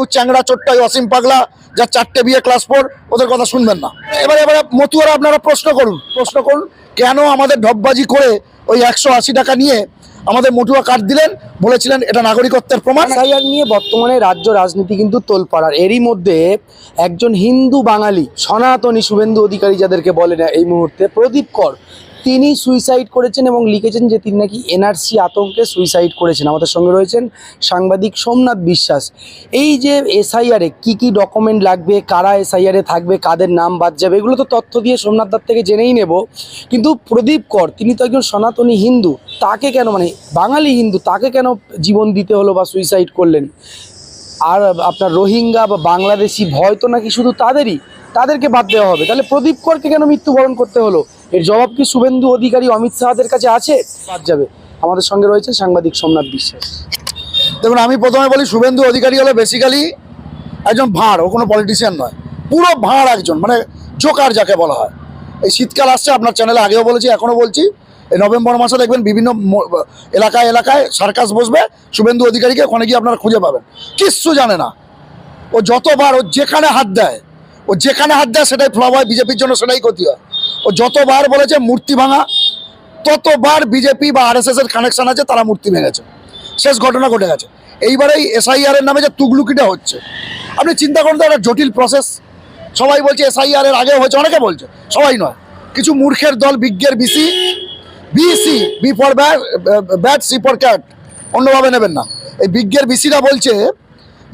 ঠাকুর চ্যাংড়া, চোট্টাই, অসীম পাগলা যার চারটে বিয়ে ক্লাস ফোর ওদের কথা শুনবেন না। এবারে এবারে মতুয়ারা, আপনারা প্রশ্ন করুন প্রশ্ন করুন, কেন আমাদের ঢপবাজি করে ওই একশো আশি টাকা নিয়ে আমাদের মটুয়া কার্ড দিলেন? বলেছিলেন এটা নাগরিকত্বের প্রমাণ। এসআইআর নিয়ে বর্তমানে রাজ্য রাজনীতি কিন্তু তোলপাড়ার। এরই মধ্যে একজন হিন্দু বাঙালি, সনাতনী শুভেন্দু অধিকারী যাদেরকে বলে না এই মুহূর্তে, প্রদীপ কর তিনি সুইসাইড করেছেন এবং লিখেছেন যে তিনি নাকি এনআরসি আতঙ্কে সুইসাইড করেছেন। আমাদের সঙ্গে রয়েছেন সাংবাদিক সোমনাথ বিশ্বাস। এই যে এসআইআরে কি কি ডকুমেন্ট লাগবে, কারা এসআইআরে থাকবে, কাদের নাম বাদ যাবে, এগুলো তো তথ্য দিয়ে সোমনাথ দার থেকে জেনেই নেব। কিন্তু প্রদীপ কর, তিনি তো একজন সনাতনী হিন্দু, তাকে কেন মানে বাঙালি হিন্দু, তাকে কেন জীবন দিতে হলো বা সুইসাইড করলেন? আর আপনার রোহিঙ্গা বা বাংলাদেশি ভয় তো নাকি শুধু তাদেরই? তাদেরকে বাদ দেওয়া হবে। তাহলে প্রদীপ করকে কেন মৃত্যুবরণ করতে হলো? এর জবাব কি শুভেন্দু অধিকারী অমিত শাহদের কাছে আছে? বাদ যাবে। আমাদের সঙ্গে রয়েছে সাংবাদিক সোমনাথ বিশ্বাস। দেখুন, আমি প্রথমে বলি, শুভেন্দু অধিকারী হলো বেসিক্যালি একজন ভাঁড়, ও কোনো পলিটিশিয়ান নয়। পুরো ভাঁড় একজন মানে জোকার যাকে বলা হয়। এই শীতকাল আসছে, আপনার চ্যানেলে আগেও বলেছি, এখনও বলছি। এই নভেম্বর মাসে দেখবেন বিভিন্ন এলাকায় এলাকায় সার্কাস বসবে, শুভেন্দু অধিকারীকে ওখানে গিয়ে আপনারা খুঁজে পাবেন। কিচ্ছু জানে না। ও যতবার, ও যেখানে হাত দেয়, ও যেখানে হাত দেয়, সেটাই ফ্লপ হয়, বিজেপির জন্য সেটাই ক্ষতি হয়। ও যতবার বলেছে মূর্তি ভাঙা, ততবার বিজেপি বা আরএসএস এর কানেকশন আছে, তারা মূর্তি ভেঙেছে। শেষ ঘটনা ঘটে গেছে। এইবারে এই এসআইআর এর নামে যে তুগলুকিটা হচ্ছে, আপনি চিন্তা করুন তো, একটা জটিল প্রসেস সবাই বলছে এসআইআর এর আগেও হয়েছে, অনেকে বলছে, সবাই নয়। কিছু মূর্খের দল, বিজ্ঞের BC BC B for bat C for cat অন্যভাবে নেবেন না। এই বিজ্ঞের বিসিরা বলছে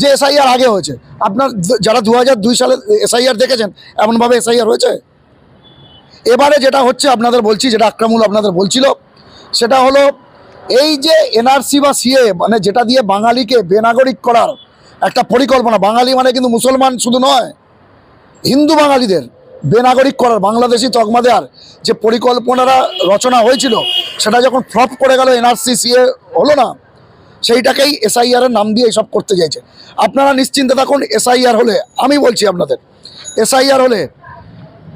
যে এসআইআর আগে হয়েছে। আপনার, যারা দু হাজার দুই সালে এসআইআর দেখেছেন, এমনভাবে এসআইআর হয়েছে? এবারে যেটা হচ্ছে আপনাদের বলছি, যেটা আক্রামুল আপনাদের বলছিল, সেটা হলো এই যে এনআরসি বা সিএ মানে যেটা দিয়ে বাঙালিকে বেনাগরিক করার একটা পরিকল্পনা, বাঙালি মানে কিন্তু মুসলমান শুধু নয়, হিন্দু বাঙালিদের বেনাগরিক করার, বাংলাদেশি তকমা দেওয়ার যে পরিকল্পনাটা রচনা হয়েছিল, সেটা যখন ফ্লপ করে গেল এনআরসি সিএ হলো না, সেইটাকেই এসআইআর এর নাম দিয়ে সব করতে চাইছে। আপনারা নিশ্চিন্তে থাকুন এসআইআর হলে, আমি বলছি আপনাদের এসআইআর হলে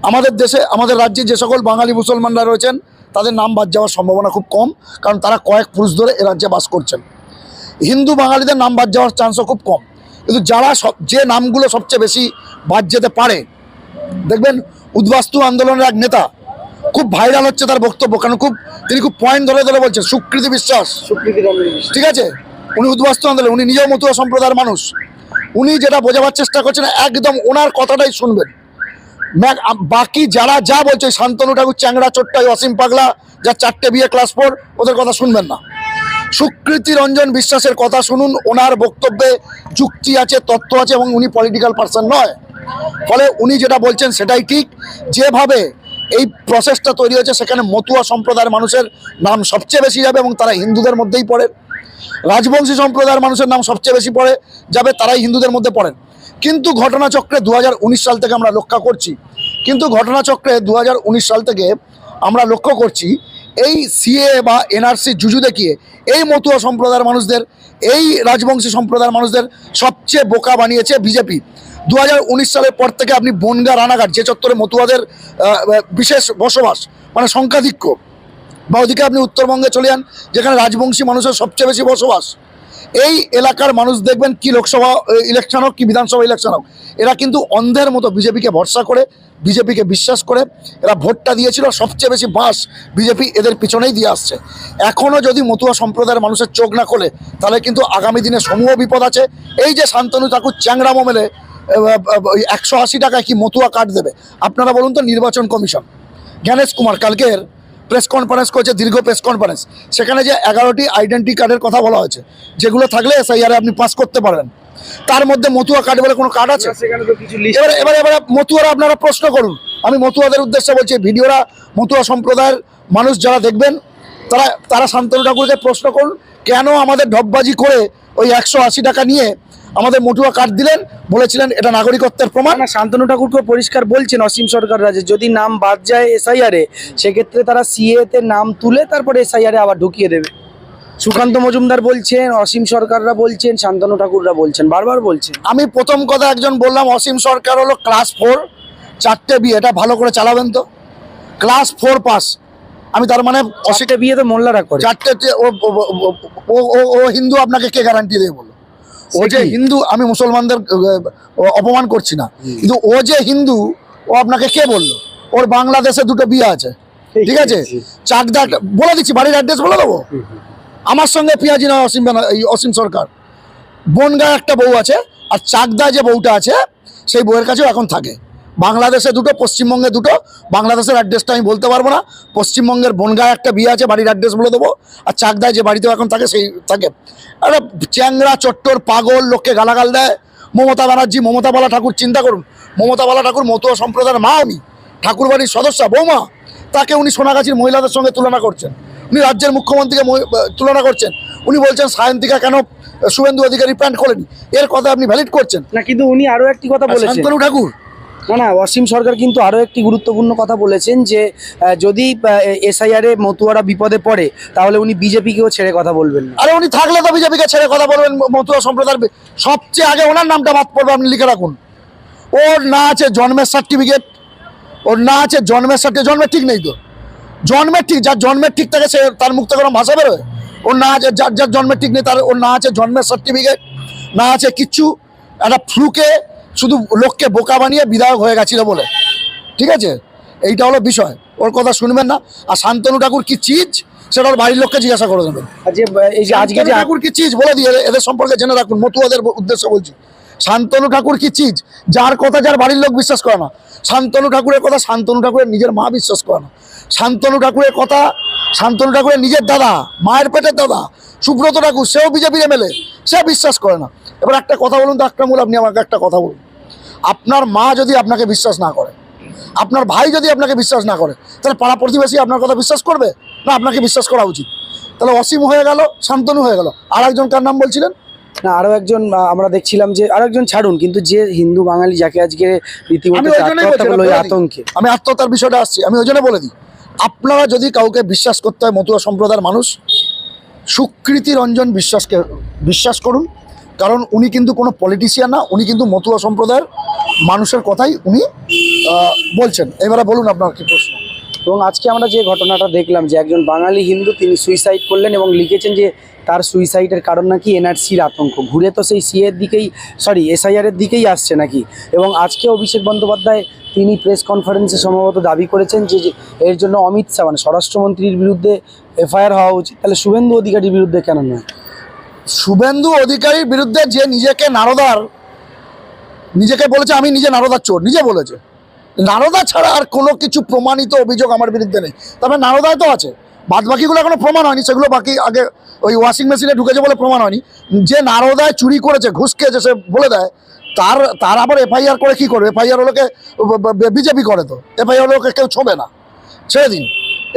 আমাদের দেশে আমাদের রাজ্যে যে সকল বাঙালি মুসলমানরা রয়েছেন তাদের নাম বাদ যাওয়ার সম্ভাবনা খুব কম কারণ তারা কয়েক পুরুষ ধরে এ রাজ্যে বাস করছেন। হিন্দু বাঙালিদের নাম বাদ যাওয়ার চান্সও খুব কম। কিন্তু যারা সব যে নামগুলো সবচেয়ে বেশি বাদ যেতে পারে দেখবেন উদ্বাস্তু আন্দোলনের এক নেতা খুব ভাইরাল হচ্ছে তার বক্তব্য কারণ খুব তিনি খুব পয়েন্ট ধরে ধরে বলছেন সুকৃতি বিশ্বাস। ঠিক আছে? উনি উদ্বাস্তু আন্দোলন উনি নিজেও মতুয়া সম্প্রদায়ের মানুষ। উনি যেটা বোঝাবার চেষ্টা করছেন একদম ওনার কথাটাই শুনবেন। বাকি যারা যা বলছে, শান্তনু ঠাকুর, চ্যাংড়া, চোট্টাই, অসীম পাগলা, যা চারটে বিয়ে ক্লাস ফোর ওদের কথা শুনবেন না। সুকৃতি রঞ্জন বিশ্বাসের কথা শুনুন, ওনার বক্তব্যে যুক্তি আছে তথ্য আছে এবং উনি পলিটিক্যাল পার্সন নয়। ফলে উনি যেটা বলছেন সেটাই ঠিক। যেভাবে এই প্রসেসটা তৈরি হয়েছে, সেখানে মতুয়া সম্প্রদায়ের মানুষের নাম সবচেয়ে বেশি যাবে এবং তারা হিন্দুদের মধ্যেই পড়ে। রাজবংশী সম্প্রদায়ের মানুষের নাম সবচেয়ে বেশি পড়ে, যাবে তারাই হিন্দুদের মধ্যে পড়েন। কিন্তু ঘটনাচক্রে দু হাজার উনিশ সাল থেকে আমরা লক্ষ্য করছি। কিন্তু ঘটনাচক্রে দু হাজার উনিশ সাল থেকে আমরা লক্ষ্য করছি, এই সিএ বা এনআরসি জুজু দেখিয়ে এই মতুয়া সম্প্রদায়ের মানুষদের, এই রাজবংশী সম্প্রদায়ের মানুষদের সবচেয়ে বোকা বানিয়েছে বিজেপি। দু হাজার উনিশ সালের পর থেকে আপনি বনগা, রানাঘাট যে চত্বরে মতুয়াদের বিশেষ বসবাস মানে সংখ্যাধিক্য, বা ওদিকে আপনি উত্তরবঙ্গে চলে যান, যেখানে রাজবংশী মানুষের সবচেয়ে বেশি বসবাস এই এলাকার মানুষ দেখবেন কি লোকসভা ইলেকশন হোক কি বিধানসভা ইলেকশন হোক, এরা কিন্তু অন্ধের মতো বিজেপিকে ভরসা করে, বিজেপিকে বিশ্বাস করে, এরা ভোটটা দিয়েছিল, সবচেয়ে বেশি বাস বিজেপি এদের পিছনেই দিয়ে আসছে। এখনও যদি মতুয়া সম্প্রদায়ের মানুষের চোখ না খোলে, তাহলে কিন্তু আগামী দিনে সমূহ বিপদ আছে। এই যে শান্তনু ঠাকুর চ্যাংরা মোমেলে একশো আশি টাকায় কি মতুয়া কার্ড দেবে? আপনারা বলুন তো, নির্বাচন কমিশন। জ্ঞানেশ কুমার, কালকের প্রেস কনফারেন্স করেছে দীর্ঘ প্রেস কনফারেন্স সেখানে যে এগারোটি আইডেন্টি কার্ডের কথা বলা হয়েছে যেগুলো থাকলে এসআইআরে আপনি পাস করতে পারবেন। তার মধ্যে মতুয়া কার্ড বলে কোনো কার্ড আছে? এবারে এবারে এবারে মতুয়ারা আপনারা প্রশ্ন করুন। আমি মতুয়াদের উদ্দেশ্যে বলছি ভিডিওরা মতুয়া সম্প্রদায়ের মানুষ যারা দেখবেন তারা তারা শান্তনু ঠাকুরকে প্রশ্ন করুন কেন আমাদের ঢপবাজি করে ওই একশো আশি টাকা নিয়ে আমাদের মতুয়া কার্ড দিলেন বলেছিলেন এটা নাগরিকত্বের প্রমাণ। না শান্তনু ঠাকুরকে পরিষ্কার বলছেন অসীম সরকার রাজে যদি নাম বাদ যায় এসআইআরে সেক্ষেত্রে তারা সিএ তে নাম তুলে তারপরে এসআইআরে আবার ঢুকিয়ে দেবে। সুকান্ত মজুমদার বলছেন অসীম সরকাররা বলছেন শান্তনু ঠাকুররা বলছেন বারবার বলছেন। আমি প্রথম কথা একজন বললাম অসীম সরকার হলো ক্লাস ফোর চারটে বিয়ে এটা ভালো করে চালাবেন তো। ক্লাস ফোর পাস আমি তার মানে অসিটে বিয়ে তো মোল্লারা করে। চারটে ও ও- হিন্দু আপনাকে কে গ্যারান্টি দেবে বলো? ও যে হিন্দু আমি মুসলমানদের অপমান করছি না। কিন্তু ও যে হিন্দু ও আপনাকে কে বলল? ওর বাংলাদেশে দুটো বিয়ে আছে। ঠিক আছে? চাকদা বলে দিচ্ছি বাড়ির অ্যাড্রেস বলে দেবো? আমার সঙ্গে পিয়াজি না অসীম এই অসীম সরকার। বনগাঁ একটা বউ আছে আর চাকদা যে বউটা আছে সেই বউয়ের কাছেও এখন থাকে। বাংলাদেশে দুটো পশ্চিমবঙ্গে দুটো বাংলাদেশের অ্যাড্রেসটা আমি বলতে পারব না। পশ্চিমবঙ্গের বনগাঁ একটা বিয়ে আছে বাড়ির অ্যাড্রেস বলে দেবো। আর চাকদায় যে বাড়িতেও এখন থাকে সেই থাকে। আরে চ্যাংরা চট্টর পাগল লোককে গালাগাল দেয়। মমতা ব্যানার্জি মমতা বালা ঠাকুর চিন্তা করুন। মমতা বালা ঠাকুর মতুয়া সম্প্রদায়ের মা উনি ঠাকুর বাড়ির সদস্য বৌমা। তাকে উনি সোনাগাছির মহিলাদের সঙ্গে তুলনা করছেন। উনি রাজ্যের মুখ্যমন্ত্রীকে তুলনা করছেন। উনি বলছেন সায়ন্তিকা কেন শুভেন্দু অধিকারী প্যান্ট খোলেনি? এর কথা আপনি ভ্যালিড করছেন। না কিন্তু উনি আরও একটি কথা বলেছেন। ঠাকুর না না, অসীম সরকার কিন্তু আরও একটি গুরুত্বপূর্ণ কথা বলেছেন যে যদি এসআইআর মতুয়ারা বিপদে পড়ে, তাহলে উনি বিজেপিকেও ছেড়ে কথা বলবেন আরে উনি থাকলে তো বিজেপিকে ছেড়ে কথা বলবেন মতুয়া সম্প্রদায়ের সবচেয়ে আগে ওনার নামটা বাদ পড়বে, আপনি লিখে রাখুন। ওর না আছে জন্মের সার্টিফিকেট ওর না আছে জন্মের সার্টিফিকেট জন্মের ঠিক নেই তো। জন্মের ঠিক, যার জন্মের ঠিক থাকে সে তার মুক্ত কোনো ভাষা বেরোয়। ওর না আছে, যার যার জন্মের ঠিক নেই, তার, ওর না আছে জন্মের সার্টিফিকেট না আছে কিচ্ছু, একটা ফ্লুকে শুধু লোককে বোকা বানিয়ে বিধায়ক হয়ে গেছিল বলে। ঠিক আছে? এইটা হলো বিষয়। ওর কথা শুনবেন না। আর শান্তনু ঠাকুর কি চিজ? সেটা ওর বাড়ির লোককে জিজ্ঞাসা করে দেবেন। আজকে ঠাকুর কি চিজ বলে দিয়ে এদের- এদের সম্পর্কে জেনে রাখুন। মতুয়াদের উদ্দেশ্যে বলছি। শান্তনু ঠাকুর কি চিজ? যার কথা যার বাড়ির লোক বিশ্বাস করে না। শান্তনু ঠাকুরের কথা শান্তনু ঠাকুরের নিজের মা বিশ্বাস করে না। শান্তনু ঠাকুরের কথা শান্তনু ঠাকুরের নিজের দাদা মায়ের পেটের দাদা সুব্রত ঠাকুর সেও বিজেপির এমএলএ সে বিশ্বাস করে না। এবার একটা কথা বলুন তো একটা মূল আপনি আমাকে একটা কথা বলুন। আপনার মা যদি আপনাকে বিশ্বাস না করে আপনার ভাই যদি আপনাকে বিশ্বাস না করে তাহলে পাড়া প্রতিবেশী আপনার কথা বিশ্বাস করবে? না আপনাকে বিশ্বাস করা উচিত। তাহলে অসীম হয়ে গেল শান্তনু হয়ে গেল। আর একজন কার নাম বলছিলেন? না আরও একজন আমরা দেখছিলাম যে আরও একজন ছাড়ুন কিন্তু যে হিন্দু বাঙালি যাকে আজকে রীতিমতো। আতঙ্কে। আমি আত্মহত্যার বিষয়টা আসছি আমি ওই জন্য বলে দিই। আপনারা যদি কাউকে বিশ্বাস করতে হয় মতুয়া সম্প্রদায়ের মানুষ, সুকৃতি রঞ্জন বিশ্বাসকে, বিশ্বাস করুন। কারণ উনি কিন্তু কোনো পলিটিশিয়ান না, উনি কিন্তু মতুয়া সম্প্রদায়ের মানুষের কথাই উনি বলছেন। এবারে বলুন আপনার কি প্রশ্ন? এবং আজকে আমরা যে ঘটনাটা দেখলাম যে একজন বাঙালি হিন্দু তিনি সুইসাইড করলেন এবং লিখেছেন যে তার সুইসাইডের কারণ নাকি এনআরসির আতঙ্ক? ঘুরে তো সেই সি এর দিকেই সরি এসআইআর এর দিকেই আসছে নাকি? এবং আজকে অভিষেক বন্দ্যোপাধ্যায় তিনি প্রেস কনফারেন্সে সম্ভবত দাবি করেছেন যে এর জন্য অমিত শাহ মানে স্বরাষ্ট্রমন্ত্রীর বিরুদ্ধে এফআইআর হওয়া উচিত। তাহলে শুভেন্দু অধিকারীর বিরুদ্ধে কেন নয়? শুভেন্দু অধিকারীর বিরুদ্ধে যে নিজেকে নারদার, নিজেকে বলেছে, আমি নিজে নারদার চোর, নিজে বলেছে। নারদা ছাড়া আর কোনো কিছু প্রমাণিত অভিযোগ আমার বিরুদ্ধে নেই। তবে নারদায় তো আছে। বাদ বাকিগুলো এখনও প্রমাণ হয়নি, সেগুলো বাকি আগে ওই ওয়াশিং মেশিনে ঢুকেছে বলে প্রমাণ হয়নি। যে নারদায় চুরি করেছে, ঘুষ খেয়েছে, সে বলে দেয়, তার তার আবার এফআইআর করে কি করবে? এফআইআর হলোকে বিজেপি করে তো। এফআইআর হলোকে কেউ ছোবে না। ছেড়ে দিন।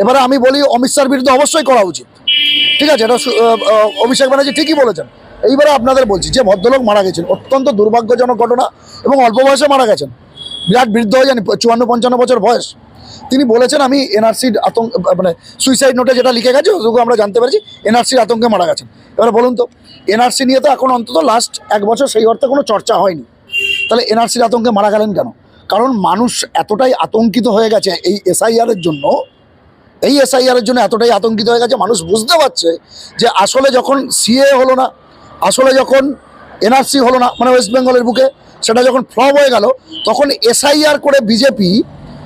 এবারে আমি বলি, অমিত শাহর বিরুদ্ধে অবশ্যই করা উচিত। ঠিক আছে, এটা অভিষেক ব্যানার্জি ঠিকই বলেছেন। এইবারে আপনাদের বলছি, যে ভদ্রলোক মারা গেছেন, অত্যন্ত দুর্ভাগ্যজনক ঘটনা এবং অল্প বয়সে মারা গেছেন। বিরাট বৃদ্ধ হয়ে জানি চুয়ান্ন পঞ্চান্ন বছর বয়স। তিনি বলেছেন, আমি এনআরসির আতঙ্ক মানে সুইসাইড নোটে যেটা লিখে গেছে, ওটুকু আমরা জানতে পেরেছি এনআরসির আতঙ্কে মারা গেছেন। এবার বলুন তো এনআরসি নিয়ে তো এখন অন্তত লাস্ট এক বছর সেই অর্থে কোনো চর্চা হয়নি। তাহলে এনআরসির আতঙ্কে মারা গেলেন কেন? কারণ মানুষ এতটাই আতঙ্কিত হয়ে গেছে এই এসআইআরের জন্য, এই এসআইআর এর জন্য এতটাই আতঙ্কিত হয়ে গেছে, মানুষ বুঝতে পারছে যে আসলে যখন সিএ হলো না, আসলে যখন এনআরসি হলো না মানে ওয়েস্ট বেঙ্গলের বুকে, সেটা যখন ফ্লপ হয়ে গেল, তখন এসআইআর করে বিজেপি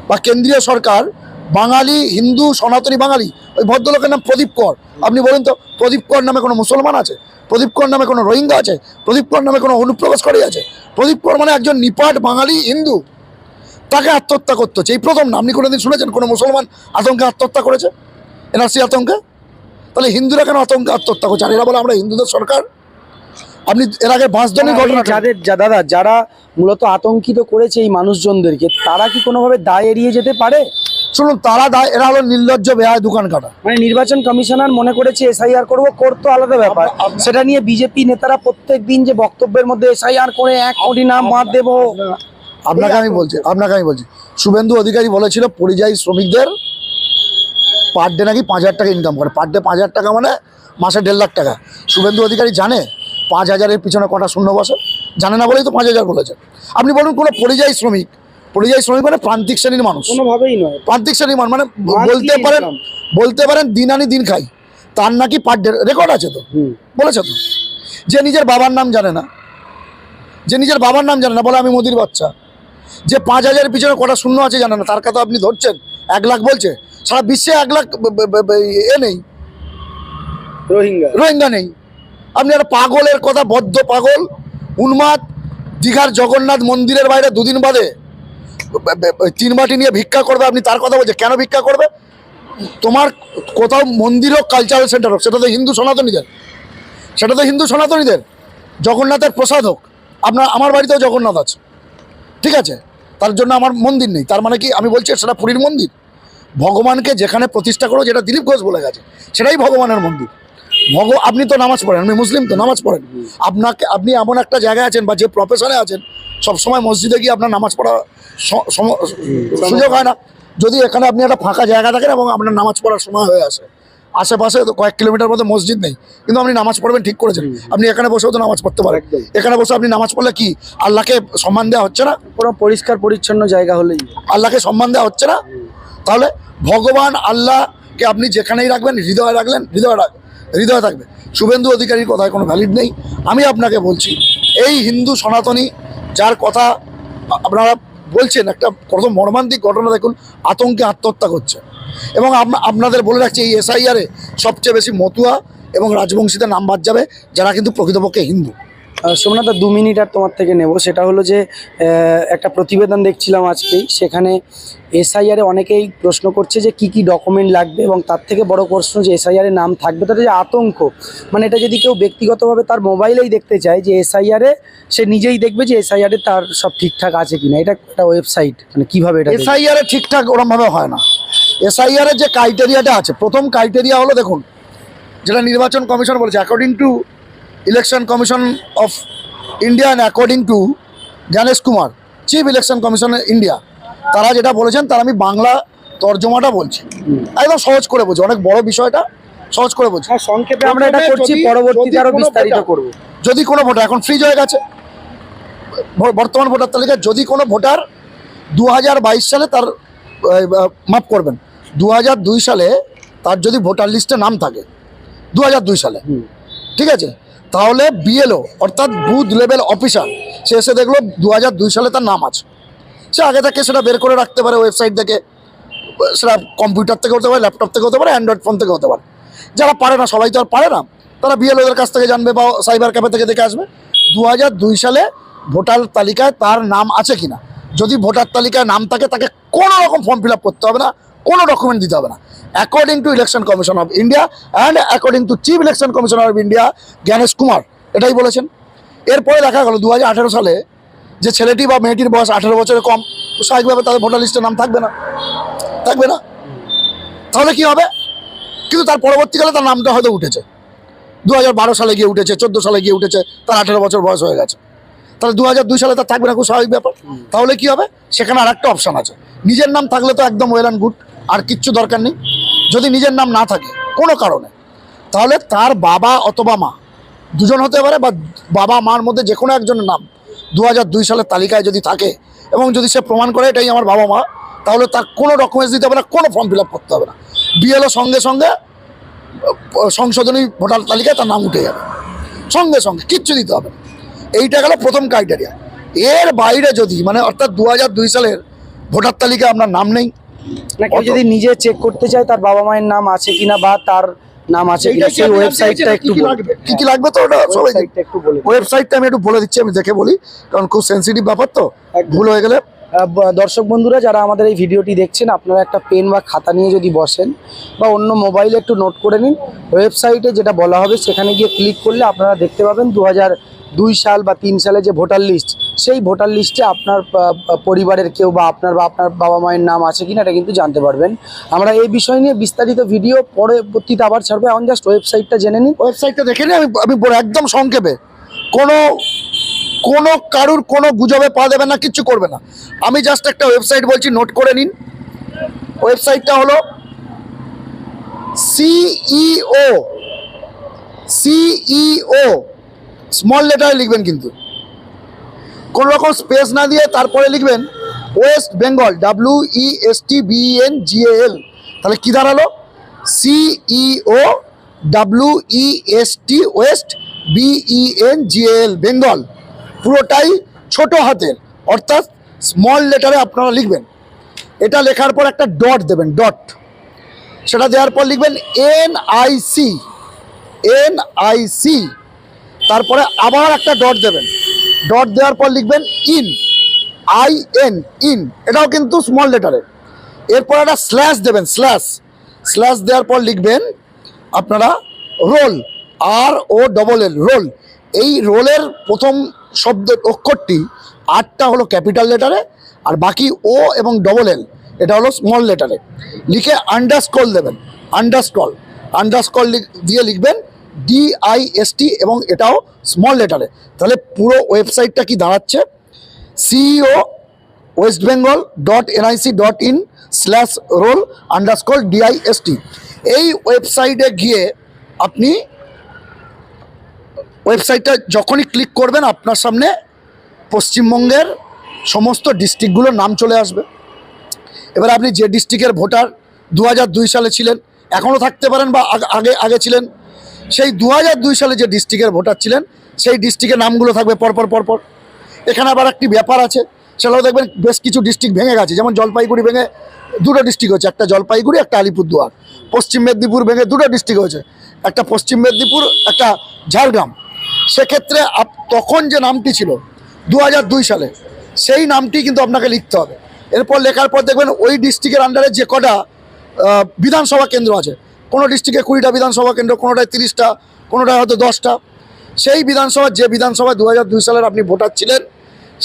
বা কেন্দ্রীয় সরকার, বাঙালি, হিন্দু, সনাতনী বাঙালি, ওই ভদ্রলোকের নাম প্রদীপ কর। আপনি বলুন তো, প্রদীপ কর নামে কোনো মুসলমান আছে? প্রদীপ কর নামে কোনো রোহিঙ্গা আছে? প্রদীপ কর নামে কোনো অনুপ্রবেশকারী আছে? প্রদীপ কর মানে একজন নিপাট বাঙালি হিন্দু। তাকে আত্মহত্যা করতে হচ্ছে। এই প্রথম না, আপনি কোনোদিন শুনেছেন কোনো মুসলমান আতঙ্কে আত্মহত্যা করেছে? এনআরসি আতঙ্কে? তাহলে হিন্দুরা কেন আতঙ্কে আত্মহত্যা করছে? আর এরা বলে আমরা হিন্দুদের সরকার। আপনি এর আগে বাঁশদনের এই ঘটনা যাদের দাদা যারা মূলত আতঙ্কিত করেছে এই মানুষজনদেরকে তারা কি কোনোভাবে দায় এড়িয়ে যেতে পারে? শুনুন তারা দায় এরা হলো নির্লজ্জ বেহায় দোকান কাটা। মানে নির্বাচন কমিশনার মনে করেছে এসআইআর করব করতো আলাদা ব্যাপার। সেটা নিয়ে বিজেপি নেতারা প্রত্যেক দিন যে বক্তব্যের মধ্যে এসআইআর করে এক কোটি নাম বাদ দেবো। আপনাকে আমি বলছি আপনাকে আমি বলছি শুভেন্দু অধিকারী বলেছিল পরিযায়ী শ্রমিকদের পার ডে নাকি পাঁচ হাজার টাকা ইনকাম করে। পার ডে পাঁচ হাজার টাকা মানে মাসে দেড় লাখ টাকা। শুভেন্দু অধিকারী জানে পাঁচ হাজারের পিছনে কটা শূন্য বসে? জানে না বলেই তো পাঁচ হাজার বলেছে। আপনি বলুন কোনো পরিযায়ী শ্রমিক পরিযায়ী শ্রমিক মানে প্রান্তিক শ্রেণির মানুষ। কোনোভাবেই নয়। প্রান্তিক শ্রেণির মানুষ মানে বলতে পারেন বলতে পারেন দিন আনি দিন খাই তার নাকি পার রেকর্ড আছে তো। বলেছে তো? যে নিজের বাবার নাম জানে না যে নিজের বাবার নাম জানে না বলে আমি মোদির বাচ্চা যে পাঁচ হাজারের পিছনে কটা শূন্য আছে জানে না তার কথা আপনি ধরছেন এক লাখ বলছে সারা বিশ্বে এক লাখ এ নেই। রোহিঙ্গা। রোহিঙ্গা নেই। আপনি একটা পাগলের কথা, বদ্ধ পাগল। উন্মাদ, দীঘার জগন্নাথ মন্দিরের বাইরে দুদিন বাদে তিন বাটি নিয়ে ভিক্ষা করবে, আপনি তার কথা বলছে কেন ভিক্ষা করবে? তোমার কোথাও মন্দির হোক কালচারাল সেন্টার হোক, সেটা তো হিন্দু সনাতনীদের। সেটা তো হিন্দু সনাতনীদের। জগন্নাথের প্রসাদ হোক, আপনার, আমার বাড়িতেও জগন্নাথ আছে। ঠিক আছে? তার জন্য আমার মন্দির নেই। তার মানে কি, আমি বলছি সেটা পুরীর মন্দির। ভগবানকে যেখানে প্রতিষ্ঠা করো, যেটা দিলীপ ঘোষ বলে গেছে, সেটাই ভগবানের মন্দির। ভগ আপনি তো নামাজ পড়েন আমি মুসলিম তো নামাজ পড়েন। আপনাকে আপনি এমন একটা জায়গায় আছেন বা যে প্রফেশনে আছেন সবসময় মসজিদে গিয়ে আপনার নামাজ পড়া সুযোগ হয় না। যদি এখানে আপনি একটা ফাঁকা জায়গা থাকেন এবং আপনার নামাজ পড়ার সময় হয়ে আসে। আশেপাশে তো কয়েক কিলোমিটার মধ্যে মসজিদ নেই কিন্তু আপনি নামাজ পড়বেন ঠিক করেছেন। আপনি এখানে বসেও তো নামাজ পড়তে পারেন। এখানে বসে আপনি নামাজ পড়লে কি আল্লাহকে সম্মান দেওয়া হচ্ছে না? পুরো পরিষ্কার পরিচ্ছন্ন জায়গা হলেই। আল্লাহকে সম্মান দেওয়া হচ্ছে না? তাহলে ভগবান আল্লাহকে আপনি যেখানেই রাখবেন হৃদয়ে রাখলেন হৃদয়ে রাখ হৃদয়ে থাকবে। শুভেন্দু অধিকারীর কথায় কোনো ভ্যালিড নেই। আমি আপনাকে বলছি, এই হিন্দু সনাতনী যার কথা আপনারা বলছেন, একটা কত মর্মান্তিক ঘটনা দেখুন, আতঙ্কে আত্মহত্যা করছে। এবং আপনাদের বলে রাখছি, এই এসআইআরে সবচেয়ে বেশি মতুয়া এবং রাজবংশীদের নাম বাদ যাবে, যারা কিন্তু প্রকৃতপক্ষে হিন্দু। সোমনাথ দা, মিনিট আর তোমার থেকে নেব। সেটা হলো যে একটা প্রতিবেদন দেখছিলাম আজকেই। সেখানে এসআইআরে অনেকেই প্রশ্ন করছে যে কি কি ডকুমেন্ট লাগবে এবং তার থেকে বড় প্রশ্ন যে এসআইআরে নাম থাকবে তাতে যে আতঙ্ক। মানে এটা যদি কেউ ব্যক্তিগতভাবে তার মোবাইলেই দেখতে চায় যে এসআইআরে সে নিজেই দেখবে যে এসআইআরে তার সব ঠিকঠাক আছে কিনা। এটা একটা ওয়েবসাইট মানে কীভাবে এটা এসআইআরে ঠিকঠাক ওরমভাবে হয় না। এসআইআরের যে ক্রাইটেরিয়াটা আছে প্রথম ক্রাইটেরিয়া হলো দেখুন যেটা নির্বাচন কমিশন বলেছে according to election commission of India and according to Gyanesh Kumar chief election commission India তারা যেটা বলেছেন তার আমি বাংলা তর্জমাটা বলছি। একদম সহজ করে বলছি অনেক বড় বিষয়টা সহজ করে বলছি। হ্যাঁ সংক্ষেপে আমরা এটা করছি যদি- পরবর্তীতে যদি আরও কোনো বিস্তারিত ভোটার- করব। যদি কোনো ভোটার এখন ফ্রিজ হয়ে গেছে। বর্তমান ভোটার তালিকায় যদি কোনো ভোটার দু হাজার বাইশ সালে তার মাফ করবেন দু হাজার দুই সালে তার যদি ভোটার লিস্টে নাম থাকে দু হাজার দুই সালে। ঠিক আছে? তাহলে বিএলও অর্থাৎ বুথ লেভেল অফিসার সে এসে দেখল দু সালে তার নাম আছে। সে আগে থেকে সেটা বের করে রাখতে পারে ওয়েবসাইট থেকে, সেটা কম্পিউটার থেকে হতে পারে ল্যাপটপ থেকে হতে পারে অ্যান্ড্রয়েড ফোন থেকে হতে পারে। যারা পারে না, সবাই তো আর পারে না। তারা বিএলওদের কাছ থেকে জানবে বা সাইবার ক্যাফে থেকে দেখে আসবে দু সালে ভোটার তালিকায় তার নাম আছে কিনা। যদি ভোটার তালিকায় নাম থাকে, তাকে কোনো রকম ফর্ম ফিল করতে হবে না। কোনো ডকুমেন্ট দিতে হবে না। According to election commission of India and according to chief election commission of India Gyanesh Kumar এটাই বলেছেন। এরপরে দেখা গেল দু হাজার আঠারো সালে যে ছেলেটি বা মেয়েটির বয়স আঠেরো বছরের কম, স্বাভাবিকভাবে তাদের ভোটার লিস্টে নাম থাকবে না। থাকবে না? তাহলে কি হবে? কিন্তু তার পরবর্তীকালে তার নামটা হয়তো উঠেছে। দু হাজার বারো সালে গিয়ে উঠেছে, চোদ্দ সালে গিয়ে উঠেছে, তার আঠেরো বছর বয়স হয়ে গেছে। তাহলে দু দুই সালে তার থাকবে না, খুব স্বাভাবিক ব্যাপার। তাহলে কি হবে? সেখানে আর একটা অপশান আছে। নিজের নাম থাকলে তো একদম ওয়েল অ্যান্ড গুড আর কিচ্ছু দরকার নেই। যদি নিজের নাম না থাকে, কোনো কারণে। তাহলে তার বাবা অথবা মা, দুজন হতে পারে বা বাবা মার মধ্যে যে কোনো একজনের নাম দু দুই সালের তালিকায় যদি থাকে এবং যদি সে প্রমাণ করে এটাই আমার বাবা মা, তাহলে তার কোনো ডকুমেন্টস দিতে হবে না, কোনো ফর্ম ফিল করতে হবে না। বিএলও সঙ্গে সঙ্গে, সংশোধনী ভোটার তালিকায় তার নাম উঠে যাবে। সঙ্গে সঙ্গে, কিচ্ছু দিতে হবে এইটা গেল প্রথম ক্রাইটেরিয়া এর বাইরে যদি মানে অর্থাৎ দু হাজার দুই সালের ভোটার তালিকায় আপনার নাম নেই কেউ যদি নিজে চেক করতে চায় তার বাবা মায়ের নাম আছে কিনা বা তার নাম আছে কিনা সেই ওয়েবসাইটটা একটু কি কি লাগবে? কি কি লাগবে তো ওটা? সবাই একটু বলে ওয়েবসাইটটা আমি একটু বলে দিচ্ছি আমি দেখে বলি কারণ খুব সেনসিটিভ ব্যাপার তো। ভুল হয়ে গেলে দর্শক বন্ধুরা, যারা আমাদের এই ভিডিওটি দেখছেন, আপনারা একটা পেন বা খাতা নিয়ে যদি বসেন বা অন্য মোবাইলে একটু নোট করে নিন, ওয়েবসাইটে যেটা বলা হবে, সেখানে গিয়ে ক্লিক করলে আপনারা দেখতে পাবেন দু দুই সাল বা তিন সালে যে ভোটার লিস্ট, সেই ভোটার লিস্টে আপনার পরিবারের কেউ বা আপনার বা আপনার বাবা মায়ের নাম আছে কিনা, এটা কিন্তু জানতে পারবেন। আমরা এই বিষয় নিয়ে বিস্তারিত ভিডিও পরবর্তীতে আবার ছাড়বো, এখন জাস্ট ওয়েবসাইটটা জেনে নিন। ওয়েবসাইটটা দেখে নিই আমি আমি একদম সংক্ষেপে। কোনো কোনো কারুর কোনো গুজবে পা দেবে না, কিচ্ছু করবে না। আমি জাস্ট একটা ওয়েবসাইট বলছি নোট করে নিন। ওয়েবসাইটটা হলো সিইও সিইও স্মল লেটারে লিখবেন কিন্তু। কোনো রকম স্পেস না দিয়ে তারপরে লিখবেন west Bengal W E S T B N G L তাহলে কি দাঁড়াল? CEO W E S T west B E N G L Bengal পুরোটাই ছোট হাতের, অর্থাৎ স্মল লেটারে আপনারা লিখবেন। এটা লেখার পর একটা ডট দেবেন ডট সেটা দেওয়ার পর লিখবেন N I C N I C তারপরে আবার একটা ডট দেবেন। ডট দেওয়ার পর লিখবেন ইন আই এন ইন এটাও কিন্তু স্মল লেটারে এরপর একটা স্ল্যাশ দেবেন স্ল্যাশ স্ল্যাশ দেওয়ার পর লিখবেন আপনারা roll R O double L roll এই রোলের প্রথম শব্দ অক্ষরটি আটটা হলো ক্যাপিটাল লেটারে আর বাকি ও এবং ডবল এল এটা হলো স্মল লেটারে লিখে আন্ডারস্কল দেবেন আন্ডারস্কল আন্ডারস্কল দিয়ে লিখবেন ডিআইএসটি এবং এটাও স্মল লেটারে তাহলে পুরো ওয়েবসাইটটা কি দাঁড়াচ্ছে? CEO west Bengal dot NIC dot in slash roll underscore DIST এই ওয়েবসাইটে গিয়ে আপনি ওয়েবসাইটটা যখনই ক্লিক করবেন, আপনার সামনে পশ্চিমবঙ্গের সমস্ত ডিস্ট্রিক্টগুলোর নাম চলে আসবে। এবার আপনি যে ডিস্ট্রিক্টের ভোটার দু সালে ছিলেন, এখনও থাকতে পারেন বা আগে আগে ছিলেন, সেই দু সালে যে ডিস্ট্রিক্টের ভোটার ছিলেন, সেই ডিস্ট্রিক্টের নামগুলো থাকবে পরপর পরপর এখানে আবার একটি ব্যাপার আছে, সেটাও দেখবেন বেশ কিছু ডিস্ট্রিক্ট ভেঙে গেছে, যেমন জলপাইগুড়ি ভেঙে দুটো ডিস্ট্রিক্ট হচ্ছে একটা জলপাইগুড়ি, একটা আলিপুরদুয়ার। পশ্চিম মেদিনীপুর ভেঙে দুটো ডিস্ট্রিক্ট হয়েছে, একটা পশ্চিম মেদিনীপুর, একটা ঝাড়গ্রাম। সেক্ষেত্রে তখন যে নামটি ছিল দু সালে, সেই নামটি কিন্তু আপনাকে লিখতে হবে। এরপর লেখার পর দেখবেন ওই ডিস্ট্রিক্টের আন্ডারে যে কটা বিধানসভা কেন্দ্র আছে, কোনো ডিস্ট্রিক্টে কুড়িটা বিধানসভা কেন্দ্র, কোনোটায় তিরিশটা, কোনোটায় হয়তো দশটা, সেই বিধানসভা, যে বিধানসভায় দু সালের আপনি ভোটার ছিলেন,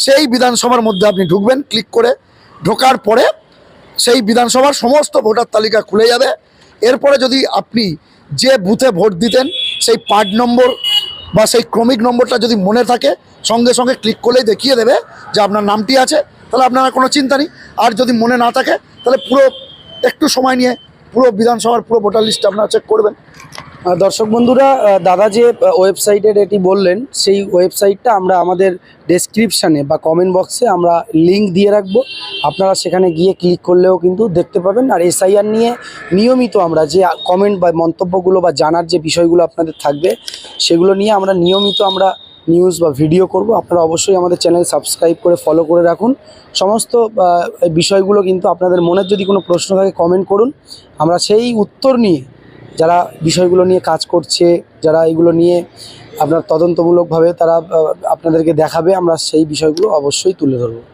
সেই বিধানসভার মধ্যে আপনি ঢুকবেন ক্লিক করে ঢোকার পরে সেই বিধানসভার সমস্ত ভোটার তালিকা খুলে যাবে। এরপরে যদি আপনি যে বুথে ভোট দিতেন, সেই পার্ট নম্বর বা সেই ক্রমিক নম্বরটা যদি মনে থাকে, সঙ্গে সঙ্গে ক্লিক করলেই দেখিয়ে দেবে যে আপনার নামটি আছে, তাহলে আপনার কোনো চিন্তা নেই। আর যদি মনে না থাকে, তাহলে পুরো একটু সময় নিয়ে পুরো বিধানসভার পুরো ভোটার লিস্ট আপনারা চেক করবেন। দর্শক বন্ধুরা দাদা যে ওয়েবসাইটের এটি বললেন, সেই ওয়েবসাইটটা আমরা আমাদের ডেসক্রিপশানে বা কমেন্ট বক্সে আমরা লিংক দিয়ে রাখব। আপনারা সেখানে গিয়ে ক্লিক করলেও কিন্তু দেখতে পাবেন। আর এসআইআর নিয়ে নিয়মিত আমরা যে কমেন্ট বা মন্তব্যগুলো বা জানার যে বিষয়গুলো আপনাদের থাকবে, সেগুলো নিয়ে আমরা নিয়মিত আমরা নিউজ বা ভিডিও করব। আপনারা অবশ্যই আমাদের চ্যানেল সাবস্ক্রাইব করে ফলো করে রাখুন। সমস্ত বিষয়গুলো কিন্তু আপনাদের মনের যদি কোনো প্রশ্ন থাকে কমেন্ট করুন। আমরা সেই উত্তর নিয়ে যারা বিষয়গুলো নিয়ে কাজ করছে, যারা এগুলো নিয়ে আপনার তদন্তমূলকভাবে তারা আপনাদেরকে দেখাবে, আমরা সেই বিষয়গুলো অবশ্যই তুলে ধরবো।